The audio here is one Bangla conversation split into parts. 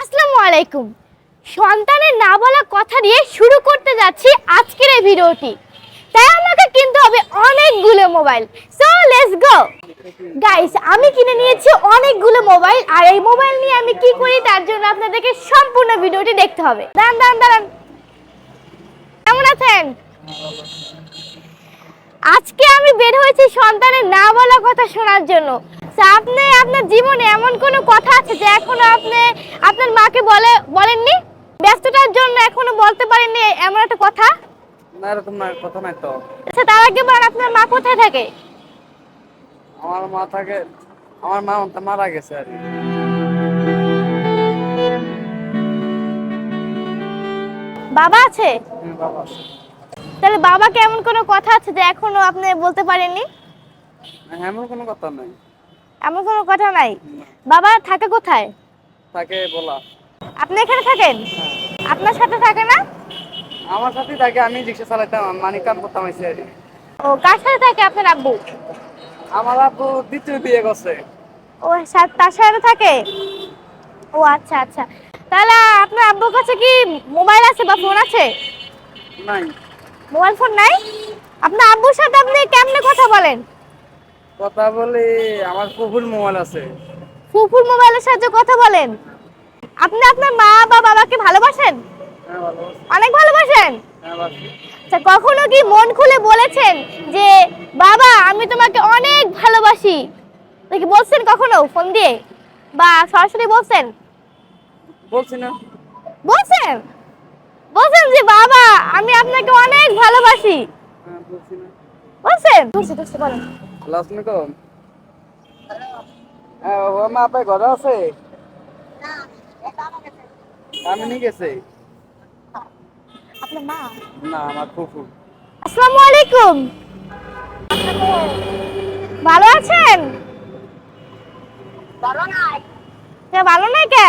আসসালামু আলাইকুম। সন্তানের না বলা কথা দিয়ে শুরু করতে যাচ্ছি আজকের এই ভিডিওটি। তাই আমাকে কিনতে হবে অনেকগুলো mobile. So let's go guys আমি কিনে নিয়েছি অনেকগুলো মোবাইল, আর এই মোবাইল নিয়ে আমি কি করি তার জন্য আপনাদেরকে সম্পূর্ণ ভিডিওটি দেখতে হবে। দাঁড়ান দাঁড়ান দাঁড়ান। কেমন আছেন? আজকে আমি বের হয়েছি সন্তানের না বলা কথা শোনার জন্য। তো আপনি আপনার জীবনে এমন কোনো কথা আছে যে এখনও আপনি আপনার মাকে বলে বলেননি? ব্যস্ততার জন্য এখনও বলতে পারেননি এমন একটা কথা? না এরকম না কথা নাই তো। আচ্ছা তার আগে বলেন আপনার মা কোথায় থাকে? আমার মা থাকে আমার মা মারা গেছে আর কি। বাবা আছে? হুম, বাবা আছে। তাহলে বাবাকে এমন কোনো কথা আছে যে এখনও আপনি বলতে পারেননি? এমন কোনো কথা নাই। এমন কোনো কথা নাই। বাবা থাকে কোথায়? থাকে বলা। আপনি এখানে থাকেন? আপনার সাথে থাকে না? আমার সাথে থাকে আমি রিক্সা চালাইতাম মানি কাম করতাম এসে আর ও কার সাথে থাকে আপনার আব্বু? আমার আব্বু দ্বিতীয় বিয়ে করছে। ও সা- তার সাথে থাকে? ও আচ্ছা আচ্ছা। তাহলে আপনার আব্বুর কাছে কি মোবাইল আছে বা ফোন আছে? নাই। মোবাইল ফোন নাই? আপনার আব্বুর সাথে আপনি কেমনে কথা বলেন? কথা বলি আমার কুকুর মোবাইল আছে। ফুফুর মোবাইলের সাহায্যে কথা বলেন। আপনি আপনার মা বা বাবাকে ভালোবাসেন? হ্যাঁ। অনেক ভালোবাসেন? হ্যাঁ আচ্ছা কখনো কি মন খুলে বলেছেন যে বাবা আমি তোমাকে অনেক ভালোবাসি কি বলছেন কখনো? ফোন দিয়ে? বা সরাসরি বলছেন? বলছি না। বলছেন? বলছেন যে বাবা আমি আপনাকে অনেক ভালোবাসি হ্যাঁ বলছেন? বলছি বলছি বলেন। আসসালামাইকুম হ্যাঁ ও মা আপনার ঘরে আছে? আমি নিয়ে গেছে? আপনার মা? না আমার কুকুর আসসালামু আলাইকুম। ভালো আছেন? ভালো নাই। কে ভালো নাই কে?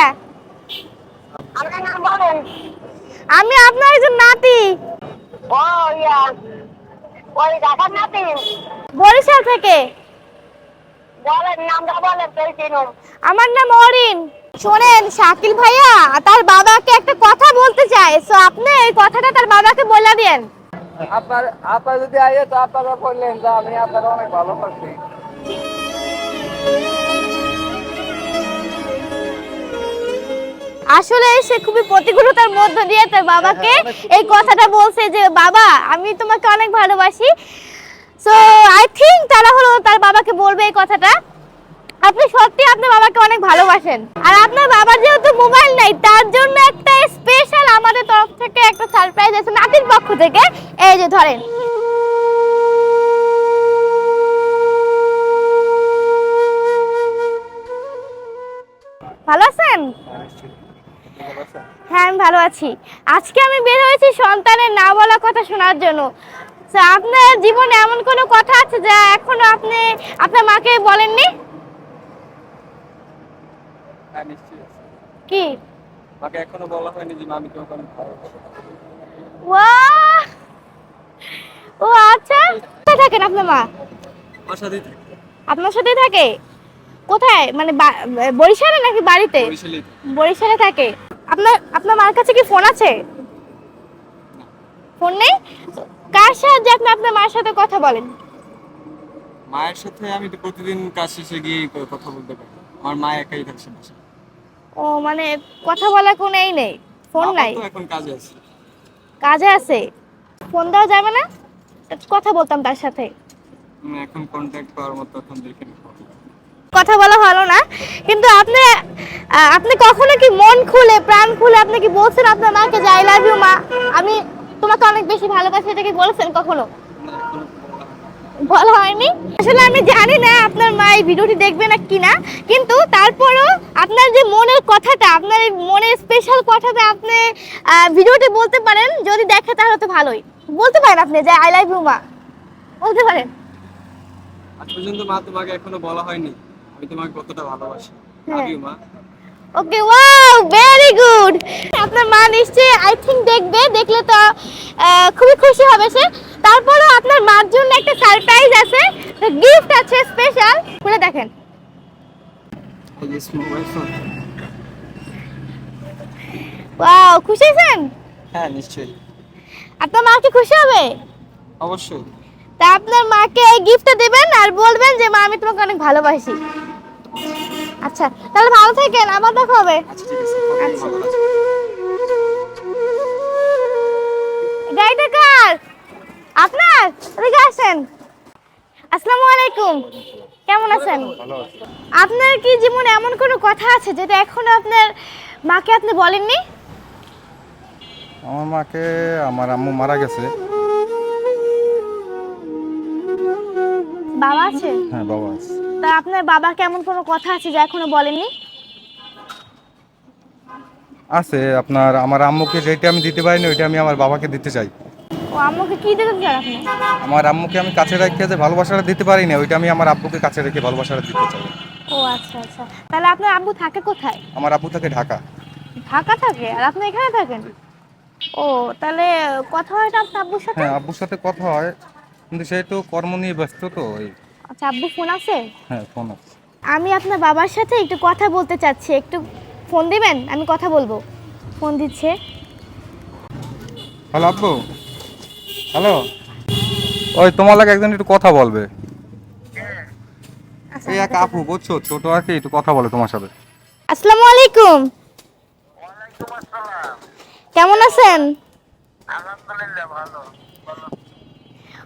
আপনার নাম বলেন। আমি আপনার একজন নাতি। ও ইয়া নাতি বরিশাল থেকে? আমার নাম অরিন। শোনেন শাকিল ভাইয়া তার বাবাকে একটা কথা বলতে চায় সো আপনি এই কথাটা তার বাবাকে বলে দেন। আপনার আপনার যদি আইয়ে তো আপনারা বললেন যে আমি আপনারা অনেক ভালো পাচ্ছি আসলে সে খুবই প্রতিকূলতার মধ্য দিয়ে তার বাবাকে এই কথাটা বলছে যে বাবা আমি তোমাকে অনেক ভালোবাসি। সো আই থিঙ্ক তারা হলো তার বাবাকে বলবে এই কথাটা। আপনি সত্যি আপনার বাবাকে অনেক ভালোবাসেন। আর আপনার বাবার যেহেতু মোবাইল নাই তার জন্য একটা স্পেশাল আমাদের তরফ থেকে একটা সারপ্রাইজ আছে নাতির পক্ষ থেকে। এই যে ধরেন। ভালো আছেন? হ্যাঁ আমি ভালো আছি। আজকে আমি বের হয়েছি সন্তানের না বলা কথা শোনার জন্য। আপনার জীবনে এমন কোনো কথা আছে যা এখনও আপনি আপনার মাকে বলেননি? হ্যাঁ কি? আমাকে এখনও বলা হয়নি যে আমি তোমাকে অনেক ভালোবাসি। ওয়াহ! ও আচ্ছা। কোথায় থাকেন আপনার মা? আমার সাথেই থাকে। আপনার সাথে থাকে? কোথায়? মানে বরিশালে নাকি বাড়িতে? বরিশালে থাকে। আপনার আপনার মার কাছে কি ফোন আছে? ফোন নেই? কার সাহায্যে আপনি আপনার মার সাথে কথা বলেন? মায়ের সাথে আমি তো প্রতিদিন কাজ শেষে গিয়ে কথা বলতে পারি। আমার মা একাই থাকছে বাসায়। ও মানে কথা বলা কোনো এই নেই? ফোন নাই? তো এখন কাজে আছে। কাজে আছে? ফোন দেওয়া যাবে না? কথা বলতাম তার সাথে। এখন কন্ট্যাক্ট করার মতো এখন দেখে। কথা বলা হলো না। কিন্তু আপনি আপনি কখনো কি মন খুলে প্রাণ খুলে আপনি কি বলছেন আপনার মাকে যে আই লাভ ইউ মা? আমি তোমাকে অনেক বেশি ভালোবাসি এটা কি বলেছেন কখনো? বলা হয়নি। আসলে আমি জানি না আপনার মা এই ভিডিওটি দেখবে না কিনা কিন্তু তারপরও আপনার যে মনের কথাটা আপনার এই মনের স্পেশাল কথাটা আপনি আহ, ভিডিওতে বলতে পারেন যদি দেখে তাহলে তো ভালোই। বলতে পারেন আপনি যে আই লাভ ইউ মা। বলতে পারেন। আজ পর্যন্ত মা তোমাকে এখনও বলা হয়নি। আমি তোমাকে কতটা ভালোবাসি। মা। ওকে ওয়াও ভেরি গুড আপনার মা নিশ্চয়ই আই থিঙ্ক দেখবে দেখলে তো খুবই খুশি হবে সে। তারপরেও আপনার মার জন্য একটা সারপ্রাইজ আছে। গিফট আছে স্পেশাল খুলে দেখেন। ওয়াও খুশি হয়েছেন হ্যাঁ নিশ্চয়ই। আপনার মা কি খুশি হবে? অবশ্যই। তা আপনার মাকে এই গিফটটা দেবেন আর বলবেন যে মা আমি তোমাকে অনেক ভালোবাসি। আচ্ছা তাহলে ভালো থাকেন আবার দেখা হবে। আচ্ছা আচ্ছা। গাড়িটা কার? আপনার? এদিকে আসেন। আসসালামু আলাইকুম। কেমন আছেন? আপনার কি জীবনে এমন কোনো কথা আছে যেটা এখনও আপনার মাকে আপনি বলেননি? আমার মাকে আমার আম্মু মারা গেছে। বাবা আছে? হ্যাঁ বাবা আছে। তা আপনার বাবাকে এমন কোনো কথা আছে যা এখনও বলেননি? আছে আপনার আমার আম্মুকে যেটা আমি দিতে পারিনি ওইটা আমি আমার বাবাকে দিতে চাই। ও আম্মুকে কি দিতে চান আপনি? আমার আম্মুকে আমি কাছে রেখে যে ভালোবাসাটা দিতে পারি না ওইটা আমি আমার আব্বুকে কাছে রেখে ভালোবাসাটা দিতে চাই। ও আচ্ছা আচ্ছা। তাহলে আপনার আব্বু থাকে কোথায়? আমার আব্বু থাকে ঢাকা। ঢাকা থাকে? আর আপনি এখানে থাকেন? ও তাহলে কথা হয় না আপনার আব্বুর সাথে? হ্যাঁ আব্বুর সাথে কথা হয় কিন্তু সে তো কর্ম নিয়ে ব্যস্ত তো ওই আচ্ছা আব্বু ফোন আছে? হ্যাঁ ফোন আছে। আমি আপনার বাবার সাথে একটু কথা বলতে চাচ্ছি। একটু ফোন দিবেন? আমি কথা বলব। ফোন দিচ্ছে। হ্যালো আব্বু। হ্যালো। ওই তোমার লাগে একজন একটু কথা বলবে। আচ্ছা, এই এক আপু বুঝছ? ছোট আর কি একটু কথা বলে তোমার সাথে। আসসালামু আলাইকুম। কেমন আছেন?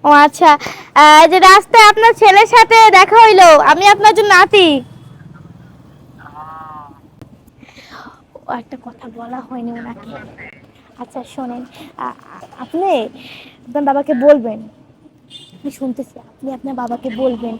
ও আচ্ছা। যে রাস্তায় আপনার ছেলের সাথে দেখা হইল আমি আপনার জন্য নাতি। একটা কথা বলা হয়নি ওনাকে। আচ্ছা শোনেন আপনি আপনার বাবাকে বলবেন। আমি শুনতেছি আপনি আপনার বাবাকে বলবেন।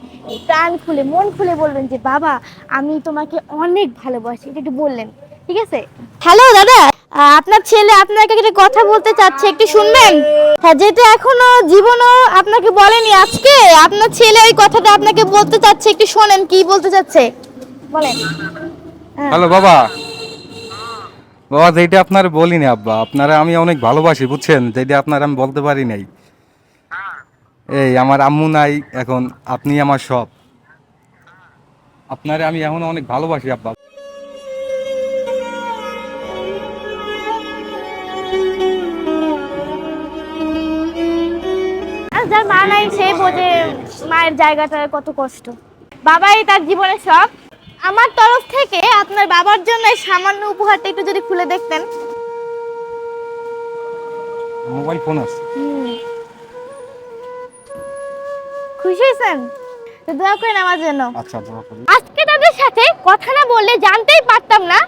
প্রাণ খুলে মন খুলে বলবেন যে বাবা আমি তোমাকে অনেক ভালোবাসি। এটা একটু বললেন ঠিক আছে? হ্যালো দাদা। আপনার ছেলে আপনাকে একটা কথা বলতে চাচ্ছে, একটু শুনবেন? হ্যাঁ যেটা এখনও জীবনও আপনাকে বলেনি, আজকে আপনার ছেলে ওই কথাটা আপনাকে বলতে চাচ্ছে, একটু শোনেন, কি বলতে চাচ্ছে? বলেন। হ্যাঁ। হ্যালো, বাবা। বাবা যেটা আপনার বলিনি, আব্বা, আপনারা আমি অনেক ভালোবাসি, বুঝছেন? যেটা আপনার আমি বলতে পারি নাই। এই, আমার আম্মু নাই, এখন আপনি আমার সব। আপনারে আমি এখন অনেক ভালোবাসি, আব্বা। সে বোঝে মায়ের জায়গাটার কত কষ্ট। বাবাই তার জীবনের সব। আমার তরফ থেকে আপনার বাবার জন্য এই সামান্য উপহারটা একটু যদি খুলে দেখতেন। মোবাইল ফোন আছে। খুশি হয়েছেন? তো দোয়া করেন আমার জন্য। আচ্ছা দোয়া করি। আজকে তাদের সাথে কথা না বললে জানতেই পারতাম না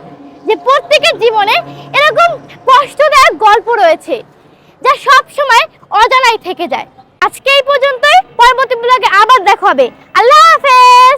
যে প্রত্যেকের জীবনে এরকম কষ্টদায়ক গল্প রয়েছে যা সব সময় অজানাই থেকে যায়। আজকে এই পর্যন্তই। পরবর্তী ব্লগে আবার দেখা হবে। আল্লাহ হাফেজ!